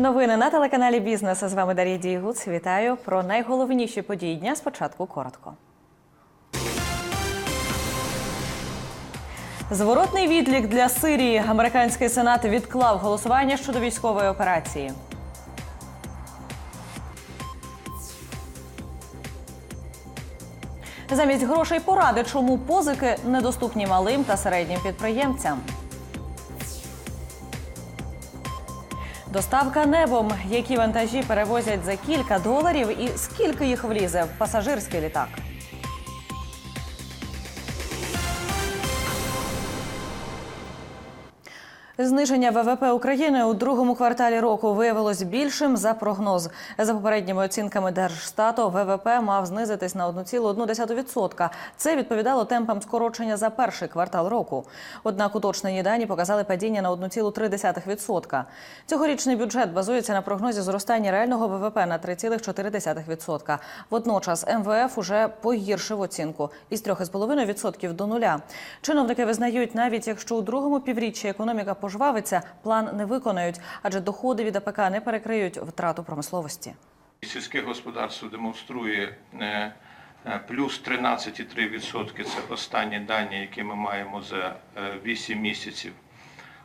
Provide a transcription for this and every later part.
Новини на телеканалі Бізнес. З вами Дар'я Дієгуц. Вітаю про найголовніші події дня. Спочатку коротко. Зворотний відлік для Сирії. Американський сенат відклав голосування щодо військової операції. Замість грошей поради, чому позики недоступні малим та середнім підприємцям. Доставка небом, які вантажі перевозять за кілька доларів, і скільки їх влізе в пасажирський літак. Зниження ВВП України у другому кварталі року виявилось більшим за прогноз. За попередніми оцінками Держстату, ВВП мав знизитись на 1,1%. Це відповідало темпам скорочення за перший квартал року. Однак уточнені дані показали падіння на 1,3%. Цьогорічний бюджет базується на прогнозі зростання реального ВВП на 3,4%. Водночас МВФ уже погіршив оцінку із 3,5% до нуля. Чиновники визнають, навіть якщо у другому півріччі економіка пожвавиться, план не виконають, адже доходи від АПК не перекриють втрату промисловості. Сільське господарство демонструє е, е, плюс 13,3%. Це останні дані, які ми маємо за е, 8 місяців.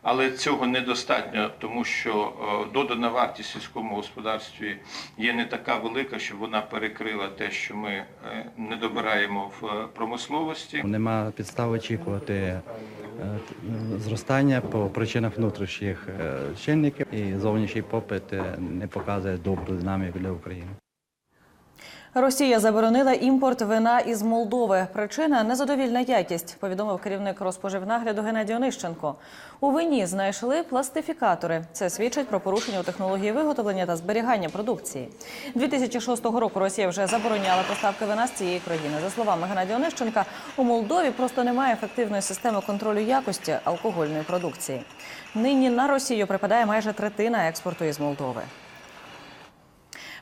Але цього недостатньо, тому що е, додана вартість сільському господарстві є не така велика, щоб вона перекрила те, що ми е, не добираємо в е, промисловості. Нема підстав очікувати е, зростання по причинах внутрішніх е, чинників і зовнішній попит е, не показує добру динаміку для України. Росія заборонила імпорт вина із Молдови. Причина незадовільна якість, повідомив керівник Роспоживнагляду Геннадій Онищенко. У вині знайшли пластифікатори. Це свідчить про порушення у технології виготовлення та зберігання продукції. 2006 року Росія вже забороняла поставки вина з цієї країни. За словами Геннадія Онищенка, у Молдові просто немає ефективної системи контролю якості алкогольної продукції. Нині на Росію припадає майже третина експорту із Молдови.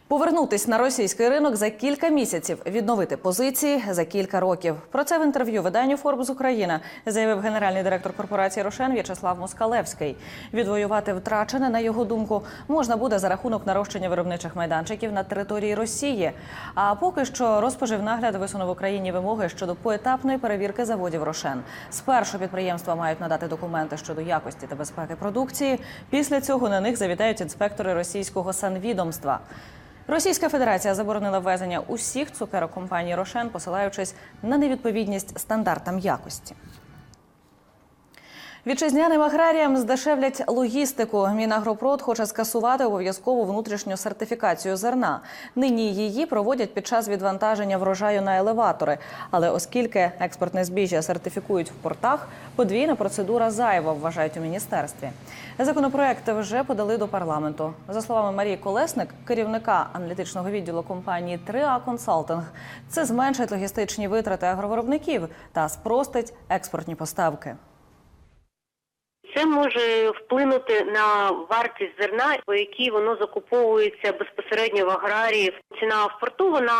Повернутись на російський ринок за кілька місяців, відновити позиції за кілька років. Про це в інтерв'ю виданню Форбс Україна заявив генеральний директор корпорації Рошен В'ячеслав Москалевський. Відвоювати втрачене, на його думку, можна буде за рахунок нарощення виробничих майданчиків на території Росії. А поки що розпоживнагляд висунув Україні вимоги щодо поетапної перевірки заводів Рошен. Спершу підприємства мають надати документи щодо якості та безпеки продукції. Після цього на них завітають інспектори російського санвідомства. Російська Федерація заборонила ввезення усіх цукерок компанії Рошен, посилаючись на невідповідність стандартам якості. Вітчизняним аграріям здешевлять логістику. Мінагропрод хоче скасувати обов'язкову внутрішню сертифікацію зерна. Нині її проводять під час відвантаження врожаю на елеватори. Але оскільки експортне збіжжя сертифікують в портах, подвійна процедура зайва, вважають у міністерстві. Законопроект вже подали до парламенту. За словами Марії Колесник, керівника аналітичного відділу компанії 3А Консалтинг, це зменшить логістичні витрати агровиробників та спростить експортні поставки. Це може вплинути на вартість зерна, по якій воно закуповується безпосередньо в аграріїв. Ціна в порту вона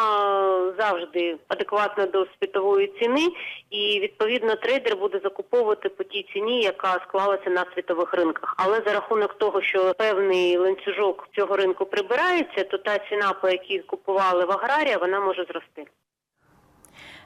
завжди адекватна до світової ціни, і відповідно трейдер буде закуповувати по тій ціні, яка склалася на світових ринках. Але за рахунок того, що певний ланцюжок цього ринку прибирається, то та ціна, по якій купували в аграрія, вона може зрости.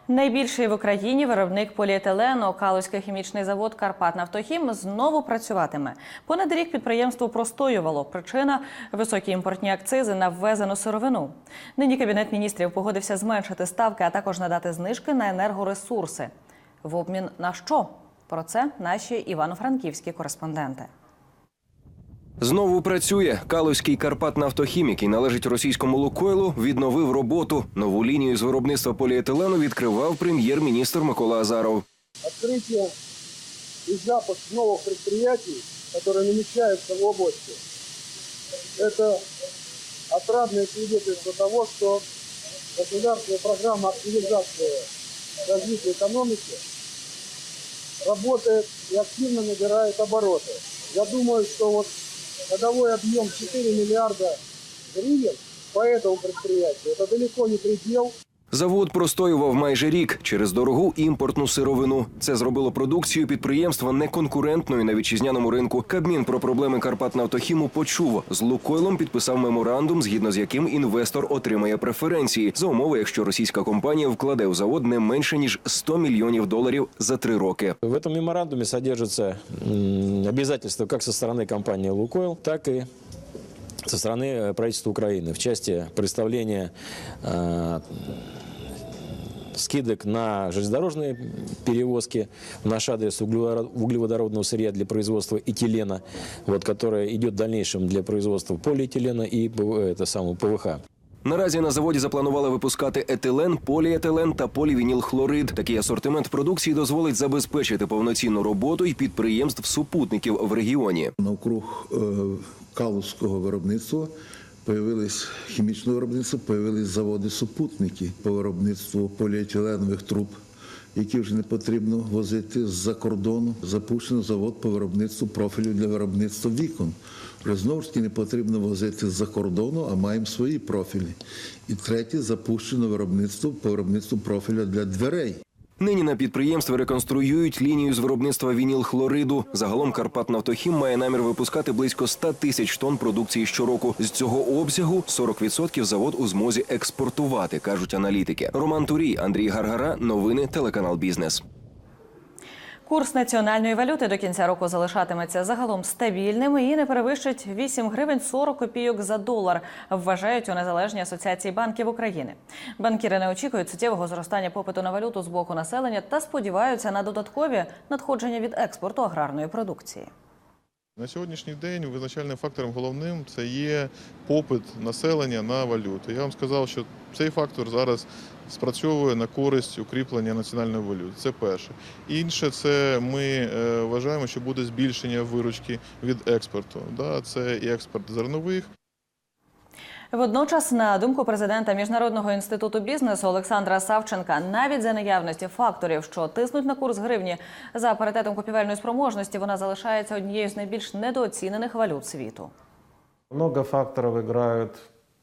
Найбільший в Україні виробник поліетилену Калузький хімічний завод «Карпатнафтохім» знову працюватиме. Понад рік підприємство простоювало. Причина високі імпортні акцизи на ввезену сировину. Нині кабінет міністрів погодився зменшити ставки, а також надати знижки на енергоресурси. В обмін на що? Про це наші івано-франківські кореспонденти. Знову працює Калузький Карпатнафтохім, який належить російському Лукойлу, відновив роботу. Нову лінію з виробництва поліетилену відкривав прем'єр-міністр Микола Азаров. открытие и запуск новых предприятий, которые намечаются в области, это отрадное свидетельство того, что государственная программа активизации развития экономики работает и активно набирает обороты. Я думаю, что вот годовой объем 4 миллиарда гривен по этому предприятию, это далеко не предел. Завод простоював майже рік через дорогу імпортну сировину. Це зробило продукцію підприємства неконкурентною на вітчизняному ринку. Кабмін про проблеми Карпатнафтохіму почув. З Лукойлом підписав меморандум, згідно з яким інвестор отримає преференції за умови, якщо російська компанія вкладе в завод не менше ніж 100 мільйонів доларів за три роки. В этом меморандуме содержатся м, обязательства как со стороны компании «Лукойл», так и со стороны э, правительства Украины в части представления э, скидок на железнодорожные перевозки в наш адрес углеводородного сырья для производства этилена, вот, которое идет в дальнейшем для производства полиэтилена и ПВ, это самого ПВХ. Наразі на заводі запланували випускати етилен, поліетилен та полівінілхлорид. Такий асортимент продукції дозволить забезпечити повноцінну роботу й підприємств супутників в регіоні. Навкруг е, калузького виробництва появились хімічне виробництво, появились заводи-супутники по виробництву поліетиленових труб, які вже не потрібно возити з-за кордону. Запущено завод по виробництву профілю для виробництва вікон. Знову не потрібно возити з-за кордону, а маємо свої профілі. І третє запущено виробництво по виробництву профіля для дверей. Нині на підприємстві реконструюють лінію з виробництва вінілхлориду. Загалом Карпатнафтохім має намір випускати близько 100 тисяч тонн продукції щороку. З цього обсягу 40% завод у змозі експортувати, кажуть аналітики. Роман Турій, Андрій Гаргара. Новини телеканал Бізнес. Курс національної валюти до кінця року залишатиметься загалом стабільним і не перевищить 8 гривень 40 копійок за долар, вважають у незалежній асоціації банків України. Банкіри не очікують суттєвого зростання попиту на валюту з боку населення та сподіваються на додаткові надходження від експорту аграрної продукції. На сьогоднішній день визначальним фактором головним це є попит населення на валюту. Я вам сказав, що цей фактор зараз спрацьовує на користь укріплення національної валюти. Це перше. Інше, це ми е, вважаємо, що буде збільшення виручки від експорту. Це і експорт зернових, Водночас, на думку президента Міжнародного інституту бізнесу Олександра Савченка, навіть за наявності факторів, що тиснуть на курс гривні за паритетом купівельної спроможності, вона залишається однією з найбільш недооцінених валют світу. Много факторов играют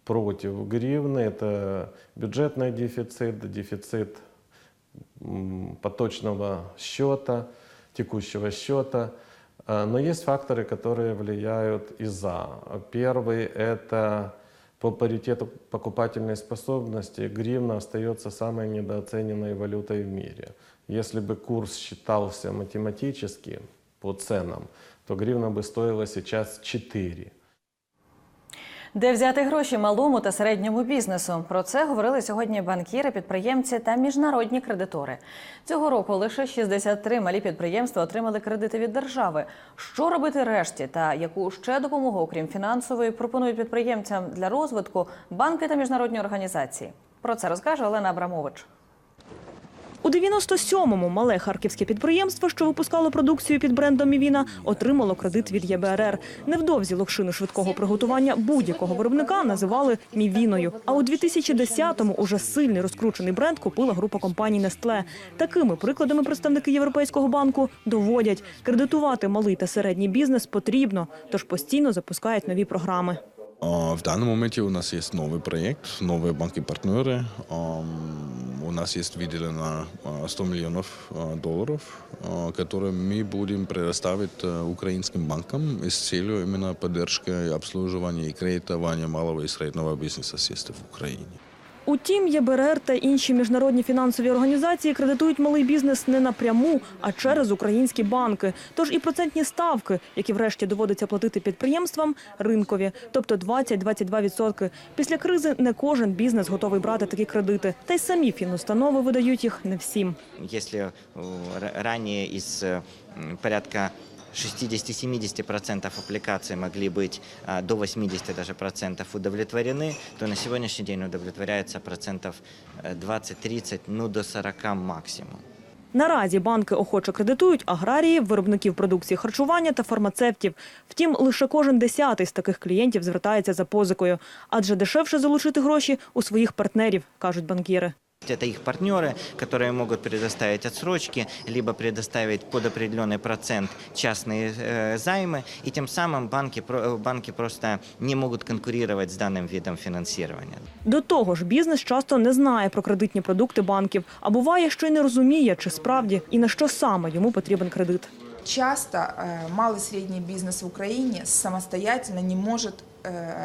против гривны. Это бюджетный дефицит, дефицит м, поточного счета, текущего счета. А, Но есть факторы, которые влияют и за. Первый – это по паритету покупательной способности гривна остается самой недооцененной валютой в мире. Если бы курс считался математически по ценам, то гривна бы стоила сейчас 4. Де взяти гроші малому та середньому бізнесу? Про це говорили сьогодні банкіри, підприємці та міжнародні кредитори. Цього року лише 63 малі підприємства отримали кредити від держави. Що робити решті та яку ще допомогу, окрім фінансової, пропонують підприємцям для розвитку банки та міжнародні організації? Про це розкаже Олена Абрамович. У 97-му мале харківське підприємство, що випускало продукцію під брендом Мівіна, отримало кредит від ЄБРР. Невдовзі локшину швидкого приготування будь-якого виробника називали Мівіною. А у 2010-му уже сильний розкручений бренд купила група компаній Нестле. Такими прикладами представники Європейського банку доводять, кредитувати малий та середній бізнес потрібно, тож постійно запускають нові програми. А, В данном моменте у нас есть новый проект, новые банки-партнеры. Ам, У нас есть выделено а, 100 миллионов а, долларов, а, которые мы будем предоставить а, украинским банкам с целью именно поддержки и обслуживания и кредитования малого и среднего бизнеса здесь, в Украине. Утім, ЄБРР та інші міжнародні фінансові організації кредитують малий бізнес не напряму, а через українські банки. Тож і процентні ставки, які врешті доводиться платити підприємствам, ринкові, тобто 20-22%. Після кризи не кожен бізнес готовий брати такі кредити. Та й самі фінустанови видають їх не всім. Если э, р- ранее из э, м, порядка 60-70% аппликаций могли быть а, до 80 даже процентов удовлетворены, то на сегодняшний день удовлетворяется процентов э, 20-30, ну до 40 максимум. Наразі банки охоче кредитують аграріїв, виробників продукції харчування та фармацевтів. Втім, лише кожен десятий з таких клієнтів звертається за позикою, адже дешевше залучити гроші у своїх партнерів, кажуть банкіри. Это их партнеры, которые могут предоставить отсрочки, либо предоставить под определенный процент частные э, займы, и тем самым банки, про- банки просто не могут конкурировать с данным видом финансирования. До того ж, бізнес часто не знає про кредитні продукти банків, а буває, що й не розуміє, чи справді і на що саме йому потрібен кредит. Часто э, малый и средний бизнес в Украине самостоятельно не может э,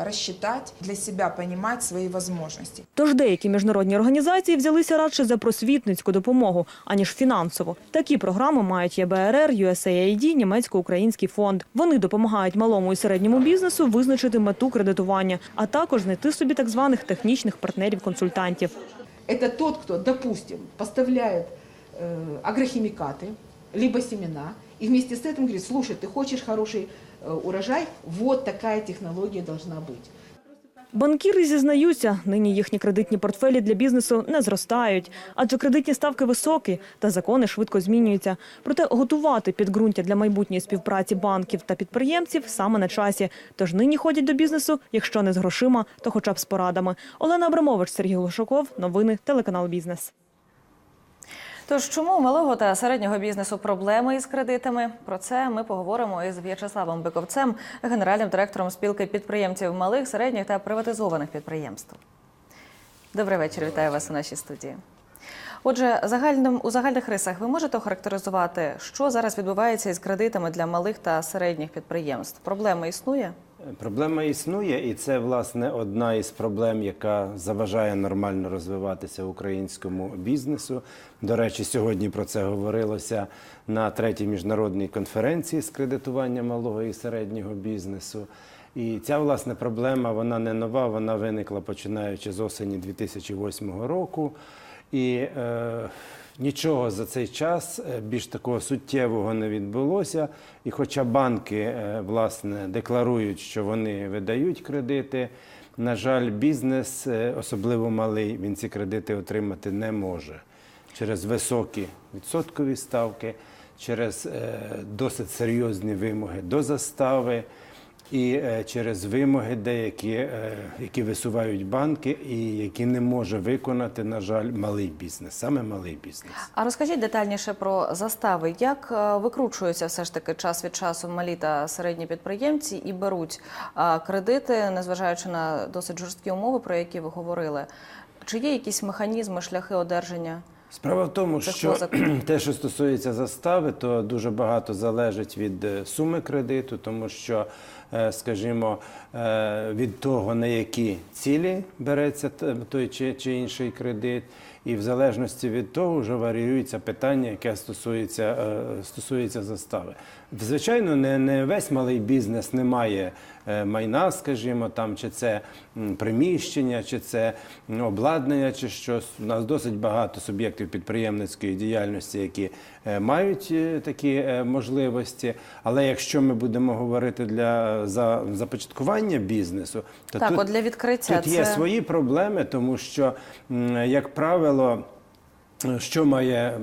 рассчитать для себя, понимать свои возможности. Тож деякі міжнародні організації взялися радше за просвітницьку допомогу, аніж фінансову. Такі програми мають ЄБРР, USAID, Німецько-Український фонд. Вони допомагають малому і середньому бізнесу визначити мету кредитування, а також знайти собі так званих технічних партнерів-консультантів. Это тот, кто, допустим, поставляет э, агрохимикаты, либо семена, и вместе с этим говорит, слушай, ты хочешь хороший э, урожай, вот такая технология должна быть. Банкіри зізнаються, нині їхні кредитні портфелі для бізнесу не зростають, адже кредитні ставки високі та закони швидко змінюються. Проте готувати підґрунтя для майбутньої співпраці банків та підприємців саме на часі. Тож нині ходять до бізнесу, якщо не з грошима, то хоча б з порадами. Олена Абрамович, Сергій Глушаков, новини, телеканал Бізнес. Тож чому у малого та середнього бізнесу проблеми із кредитами? Про це ми поговоримо із В'ячеславом Биковцем, генеральним директором спілки підприємців малих, середніх та приватизованих підприємств. Добрий вечір, вітаю вас у нашій студії. Отже, загальним у загальних рисах ви можете охарактеризувати, що зараз відбувається із кредитами для малих та середніх підприємств? Проблема існує? Проблема існує, і це власне одна із проблем, яка заважає нормально розвиватися українському бізнесу. До речі, сьогодні про це говорилося на третій міжнародній конференції з кредитування малого і середнього бізнесу. І ця власне проблема вона не нова, вона виникла починаючи з осені 2008 року. І е, нічого за цей час е, більш такого суттєвого не відбулося. І хоча банки е, власне декларують, що вони видають кредити, на жаль, бізнес, е, особливо малий, він ці кредити отримати не може через високі відсоткові ставки, через досить серйозні вимоги до застави. І е, через вимоги деякі, е, які висувають банки, і які не може виконати, на жаль, малий бізнес, саме малий бізнес. А розкажіть детальніше про застави. Як е, викручуються все ж таки час від часу малі та середні підприємці і беруть кредити, незважаючи на досить жорсткі умови, про які ви говорили? Чи є якісь механізми, шляхи одержання? Справа в тому, що позик. те, що стосується застави, то дуже багато залежить від суми кредиту, тому що, скажімо, е, від того, на які цілі береться той чи, чи інший кредит, і в залежності від того вже варіюється питання, яке стосується, е, стосується застави. Звичайно, не, не весь малий бізнес не має е, майна, скажімо, там, чи це приміщення, чи це обладнання, чи щось. У нас досить багато суб'єктів підприємницької діяльності, які е, мають е, такі можливості. Але якщо ми будемо говорити для за започаткування бізнесу, то Так, тут, от для відкриття тут є свої проблеми, тому що, як правило. Що має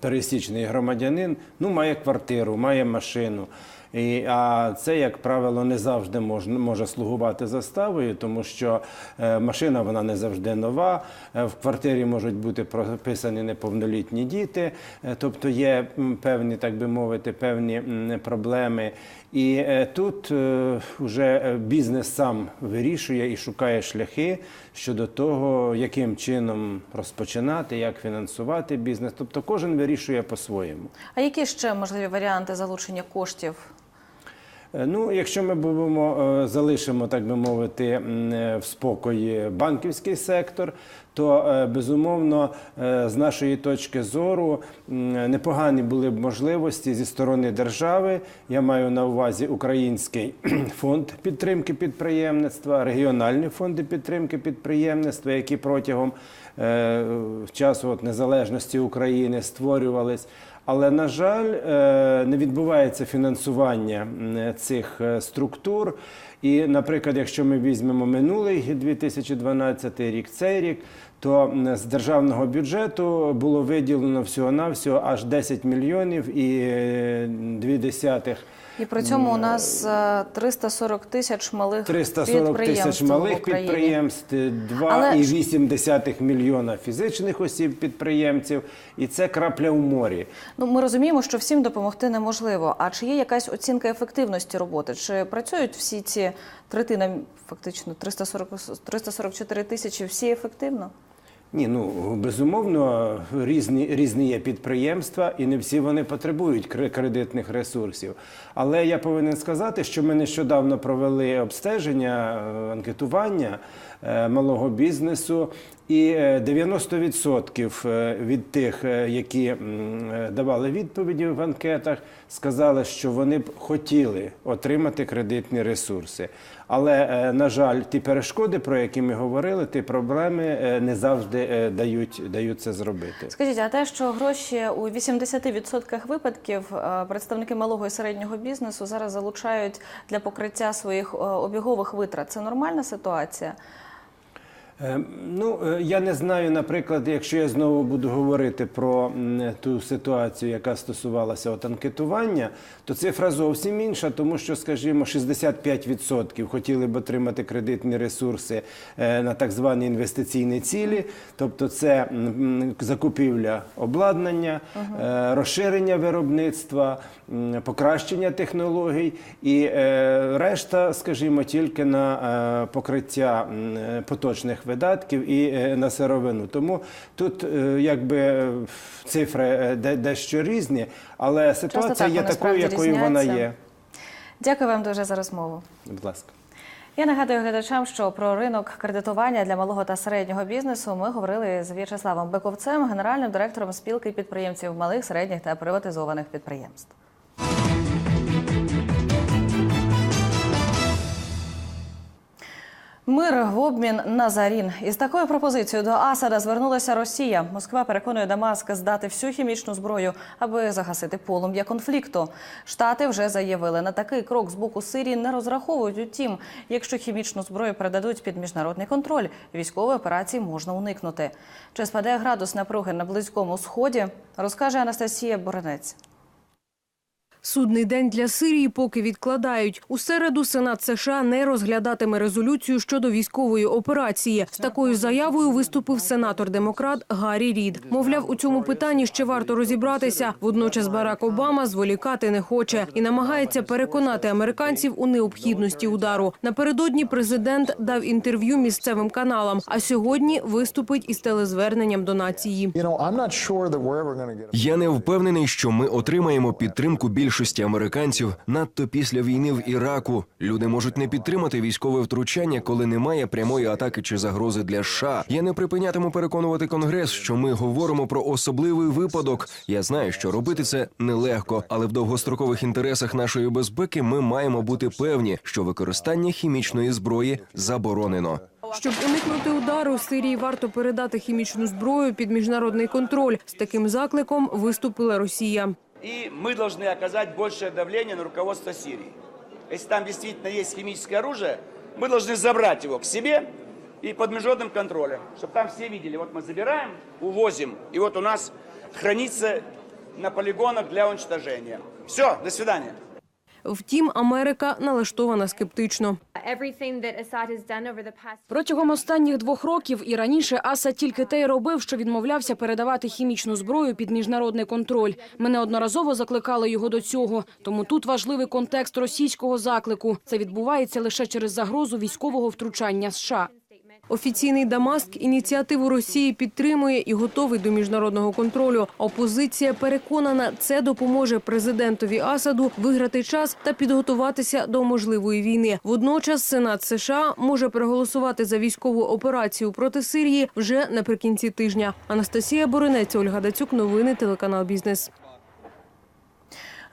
пересічний громадянин? Ну, має квартиру, має машину. І, а це, як правило, не завжди можна, може слугувати заставою, тому що е, машина вона не завжди нова. е, в квартирі можуть бути прописані неповнолітні діти, е, тобто є певні, так би мовити, певні м, проблеми. І е, тут е, вже е, бізнес сам вирішує і шукає шляхи щодо того, яким чином розпочинати, як фінансувати бізнес. Тобто кожен вирішує по-своєму. А які ще можливі варіанти залучення коштів? Е, Ну, якщо ми будемо е, залишимо, так би мовити, е, в спокої банківський сектор, то безумовно, з нашої точки зору, непогані були б можливості зі сторони держави. Я маю на увазі Український фонд підтримки підприємництва, регіональні фонди підтримки підприємництва, які протягом часу от незалежності України створювались. Але на жаль, е, не відбувається фінансування цих е, структур. І, наприклад, якщо ми візьмемо минулий 2012 рік, цей рік, то з державного бюджету було виділено всього-навсього аж 10 мільйонів і е, дві десятих. І при цьому у нас е, 340 тисяч малих 340 підприємств тисяч малих підприємств, Але ж- 2,8 мільйона фізичних осіб підприємців, і це крапля у морі. Ну, ми розуміємо, що всім допомогти неможливо. А чи є якась оцінка ефективності роботи? Чи працюють всі ці третина, фактично 340, 344 тисячі, всі ефективно? Ні, ну безумовно, різні, різні є підприємства, і не всі вони потребують кре- кредитних ресурсів. Але я повинен сказати, що ми нещодавно провели обстеження, е, анкетування малого бізнесу, і е, 90% е, від тих, е, які е, давали відповіді в анкетах, сказали, що вони б хотіли отримати кредитні ресурси. Але, е, на жаль, ті перешкоди, про які ми говорили, ті проблеми е, не завжди е, дають, дають це зробити. Скажіть, а те, що гроші у 80% випадків е, представники малого і середнього бізнесу зараз залучають для покриття своїх е, обігових витрат, це нормальна ситуація? Е, Ну, е, я не знаю, наприклад, якщо я знову буду говорити про ту ситуацію, яка стосувалася от анкетування, то цифра зовсім інша, тому що, скажімо, 65% хотіли б отримати кредитні ресурси е, на так звані інвестиційні цілі, тобто це закупівля обладнання, розширення виробництва, покращення технологій і решта, скажімо, тільки на покриття м, видатків і е, на сировину. Тому тут е, якби е, цифри дещо різні, але ситуація так є такою, якою вона є. Дякую вам дуже за розмову. Будь ласка. Я нагадую глядачам, що про ринок кредитування для малого та середнього бізнесу ми говорили з В'ячеславом Бековцем, генеральним директором спілки підприємців малих, середніх та приватизованих підприємств. Мир в обмін на зарін. Із такою пропозицією до Асада звернулася Росія. Москва переконує Дамаск здати всю хімічну зброю, аби загасити полум'я конфлікту. Штати вже заявили, на такий крок з боку Сирії не розраховують. Утім, якщо хімічну зброю передадуть під міжнародний контроль, військової операції можна уникнути. Чи спаде градус напруги на близькому сході? Розкаже Анастасія Боренець. Судний день для Сирії поки відкладають. У середу Сенат США не розглядатиме резолюцію щодо військової операції. З такою заявою виступив сенатор-демократ Гаррі Рід. Мовляв, у цьому питанні ще варто розібратися. Водночас Барак Обама зволікати не хоче і намагається переконати американців у необхідності удару. Напередодні президент дав інтерв'ю місцевим каналам, а сьогодні виступить із телезверненням до нації. Я не впевнений, що ми отримаємо підтримку більшості американців надто після війни в Іраку. Люди можуть не підтримати військове втручання, коли немає прямої атаки чи загрози для США. Я не припинятиму переконувати конгрес, що ми говоримо про особливий випадок. Я знаю, що робити це нелегко, але в довгострокових інтересах нашої безпеки ми маємо бути певні, що використання хімічної зброї заборонено. Щоб уникнути удару, Сирії варто передати хімічну зброю під міжнародний контроль. З таким закликом виступила Росія. И мы должны оказать большее давление на руководство Сирии. Если там действительно есть химическое оружие, мы должны забрать его к себе и под международным контролем, чтобы там все видели, вот мы забираем, увозим, и вот у нас хранится на полигонах для уничтожения. Все, до свидания. Втім, Америка налаштована скептично. Протягом останніх двох років і раніше Асад тільки те й робив, що відмовлявся передавати хімічну зброю під міжнародний контроль. Ми неодноразово закликали його до цього. Тому тут важливий контекст російського заклику. Це відбувається лише через загрозу військового втручання США. Офіційний Дамаск ініціативу Росії підтримує і готовий до міжнародного контролю. Опозиція переконана, це допоможе президентові Асаду виграти час та підготуватися до можливої війни. Водночас Сенат США може проголосувати за військову операцію проти Сирії вже наприкінці тижня. Анастасія Боринець, Ольга Дацюк, новини телеканал Бізнес.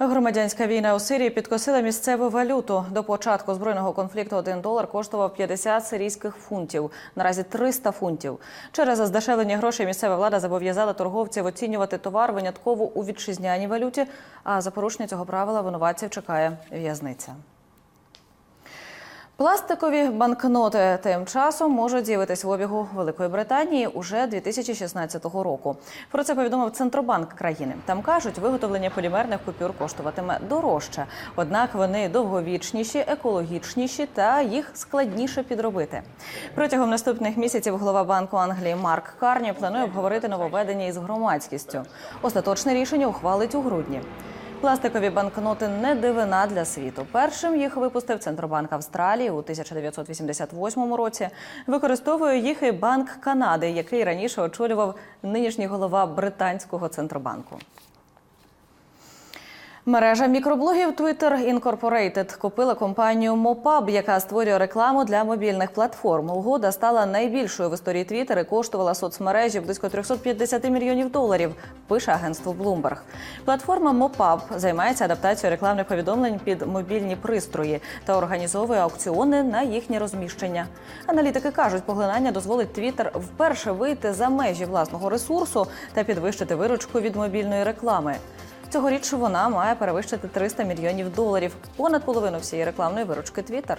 Громадянська війна у Сирії підкосила місцеву валюту. До початку збройного конфлікту один долар коштував 50 сирійських фунтів. Наразі 300 фунтів. Через здешевлення грошей місцева влада зобов'язала торговців оцінювати товар винятково у вітчизняній валюті. А за порушення цього правила винуватців чекає в'язниця. Пластикові банкноти тим часом можуть з'явитись в обігу Великої Британії уже 2016 року. Про це повідомив Центробанк країни. Там кажуть, виготовлення полімерних купюр коштуватиме дорожче, однак вони довговічніші, екологічніші та їх складніше підробити. Протягом наступних місяців голова банку Англії Марк Карні планує обговорити нововведення із громадськістю. Остаточне рішення ухвалить у грудні. Пластикові банкноти не дивина для світу. Першим їх випустив Центробанк Австралії у 1988 році. Використовує їх і Банк Канади, який раніше очолював нинішній голова британського центробанку. Мережа мікроблогів Twitter Incorporated купила компанію Mopub, яка створює рекламу для мобільних платформ. Угода стала найбільшою в історії Twitter і коштувала соцмережі близько 350 мільйонів доларів. Пише агентство Bloomberg. Платформа Mopub займається адаптацією рекламних повідомлень під мобільні пристрої та організовує аукціони на їхнє розміщення. Аналітики кажуть, поглинання дозволить Twitter вперше вийти за межі власного ресурсу та підвищити виручку від мобільної реклами. Цьогоріч вона має перевищити 300 мільйонів доларів, понад половину всієї рекламної виручки Twitter.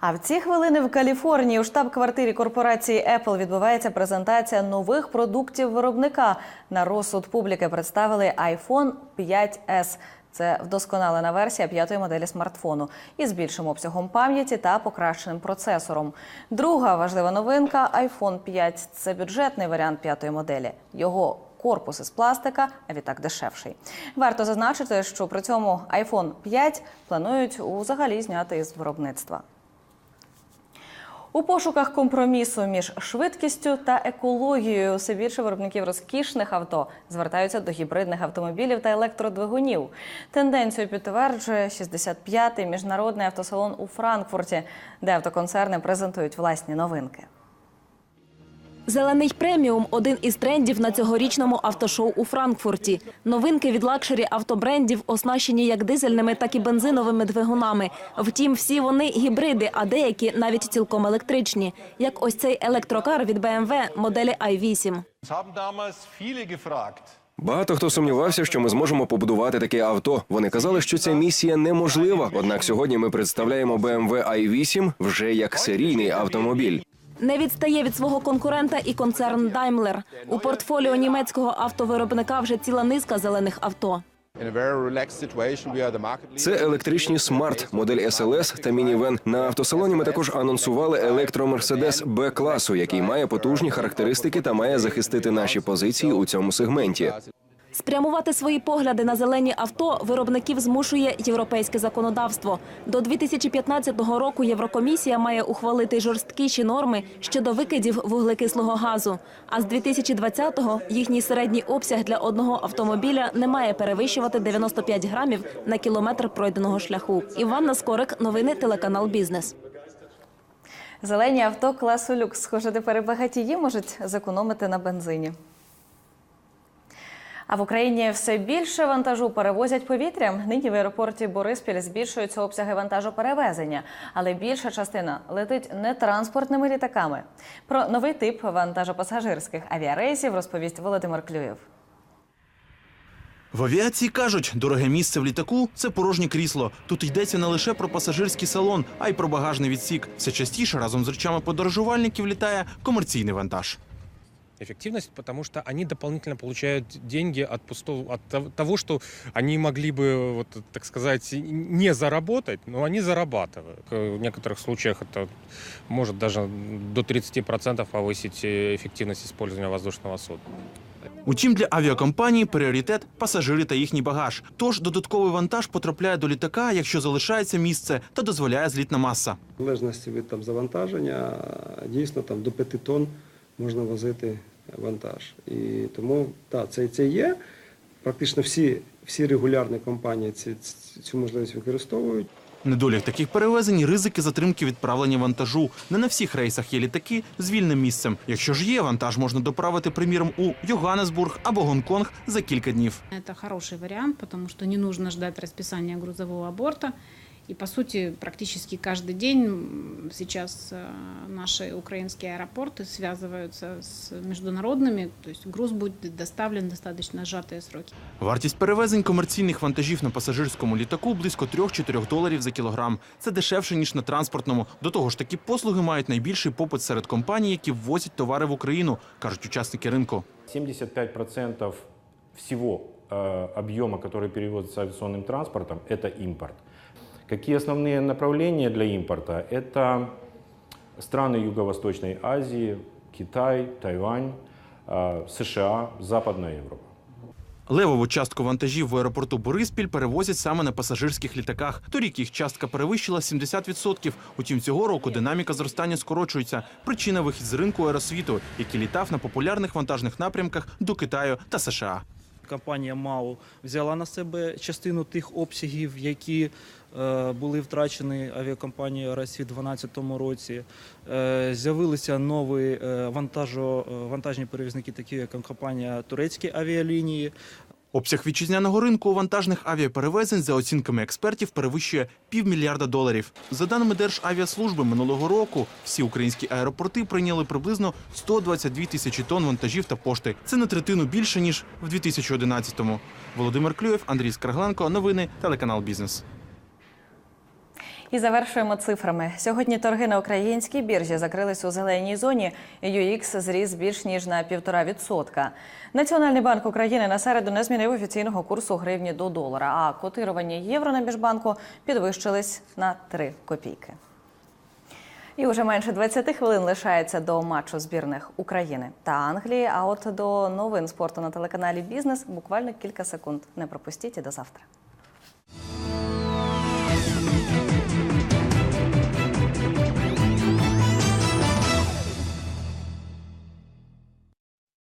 А в ці хвилини в Каліфорнії у штаб-квартирі корпорації Apple відбувається презентація нових продуктів виробника. На розсуд публіки представили iPhone 5S. Це вдосконалена версія п'ятої моделі смартфону із більшим обсягом пам'яті та покращеним процесором. Друга важлива новинка iPhone 5 – це бюджетний варіант п'ятої моделі. Його корпус із пластика, а відтак дешевший. Варто зазначити, що при цьому iPhone 5 планують взагалі зняти із виробництва. У пошуках компромісу між швидкістю та екологією все більше виробників розкішних авто звертаються до гібридних автомобілів та електродвигунів. Тенденцію підтверджує 65-й міжнародний автосалон у Франкфурті, де автоконцерни презентують власні новинки. Зелений преміум один із трендів на цьогорічному автошоу у Франкфурті. Новинки від лакшері автобрендів оснащені як дизельними, так і бензиновими двигунами. Втім, всі вони гібриди, а деякі навіть цілком електричні. Як ось цей електрокар від BMW моделі i8. Багато хто сумнівався, що ми зможемо побудувати таке авто. Вони казали, що ця місія неможлива. Однак сьогодні ми представляємо BMW i8 вже як серійний автомобіль. Не відстає від свого конкурента і концерн Daimler. У портфоліо німецького автовиробника вже ціла низка зелених авто. Це електричні смарт, модель SLS та мінівен. На автосалоні ми також анонсували електромерседес Б класу, який має потужні характеристики та має захистити наші позиції у цьому сегменті. Спрямувати свої погляди на зелені авто виробників змушує європейське законодавство. До 2015 року Єврокомісія має ухвалити жорсткіші норми щодо викидів вуглекислого газу. А з 2020-го їхній середній обсяг для одного автомобіля не має перевищувати 95 грамів на кілометр пройденого шляху. Іванна Скорик, новини телеканал Бізнес. Зелені авто класу люкс. Схоже, тепер багатії можуть зекономити на бензині. А в Україні все більше вантажу перевозять повітрям. Нині в аеропорті Бориспіль збільшуються обсяги вантажоперевезення, але більша частина летить не транспортними літаками. Про новий тип вантажопасажирських авіарейсів розповість Володимир Клюєв. В авіації кажуть, дороге місце в літаку це порожнє крісло. Тут йдеться не лише про пасажирський салон, а й про багажний відсік. Все частіше разом з речами подорожувальників літає комерційний вантаж эффективность, потому что они дополнительно получают деньги от пустого, от тов- того, что они могли бы, вот, так сказать, не заработать, но они зарабатывают. Э, В некоторых случаях это может даже до 30% повысить э, эффективность использования воздушного судна. Утім, для авіакомпанії пріоритет пасажири та їхній багаж. Тож додатковий вантаж потрапляє до літака, якщо залишається місце та дозволяє злітна маса. В залежності від там, завантаження, дійсно там, до 5 тонн можна возити вантаж. І тому так, це, це є. Практично всі, всі регулярні компанії ці, ці- цю можливість використовують. Недолік таких перевезень ризики затримки відправлення вантажу. Не на всіх рейсах є літаки з вільним місцем. Якщо ж є, вантаж можна доправити, приміром, у Йоганнесбург або Гонконг за кілька днів. Это хороший вариант, потому что не нужно ждать расписания грузового борта. И, по сути, практически каждый день м, сейчас э, наши украинские аэропорты связываются с международными, то есть груз будет доставлен в достаточно сжатые сроки. Вартість перевезень комерційних вантажів на пасажирському літаку близько 3-4 доларів за кілограм. Це дешевше ніж на транспортному. До того ж, такі послуги мають найбільший попит серед компаній, які ввозять товари в Україну, кажуть учасники ринку. 75% всего э, объема, который перевозится авиационным транспортом, это импорт. Какие основные направления для импорта? Это страны Юго-Восточной Азии, Китай, Тайвань, э, США, Западная Европа. Левову частку вантажів в аеропорту Бориспіль перевозять саме на пасажирських літаках. Торік їх частка перевищила 70%. Утім, цього року динаміка зростання скорочується. Причина вихід з ринку аеросвіту, який літав на популярних вантажних напрямках до Китаю та США. Компанія МАУ взяла на себе частину тих обсягів, які е, були втрачені авіакомпанією Росії у 2012 році. Е, з'явилися нові е, вантажо, е, вантажні перевізники, такі як компанія Турецькі авіалінії. Обсяг вітчизняного ринку вантажних авіаперевезень, за оцінками експертів, перевищує півмільярда доларів. За даними Державіаслужби, минулого року всі українські аеропорти прийняли приблизно 122 тисячі тонн вантажів та пошти. Це на третину більше ніж в 2011-му. Володимир Клюєв, Андрій Скаргленко. Новини телеканал Бізнес. І завершуємо цифрами. Сьогодні торги на українській біржі закрились у зеленій зоні. UX зріс більш ніж на півтора відсотка. Національний банк України на середу не змінив офіційного курсу гривні до долара, а котирування євро на міжбанку підвищились на 3 копійки. І вже менше 20 хвилин лишається до матчу збірних України та Англії. А от до новин спорту на телеканалі Бізнес буквально кілька секунд. Не пропустіть і до завтра.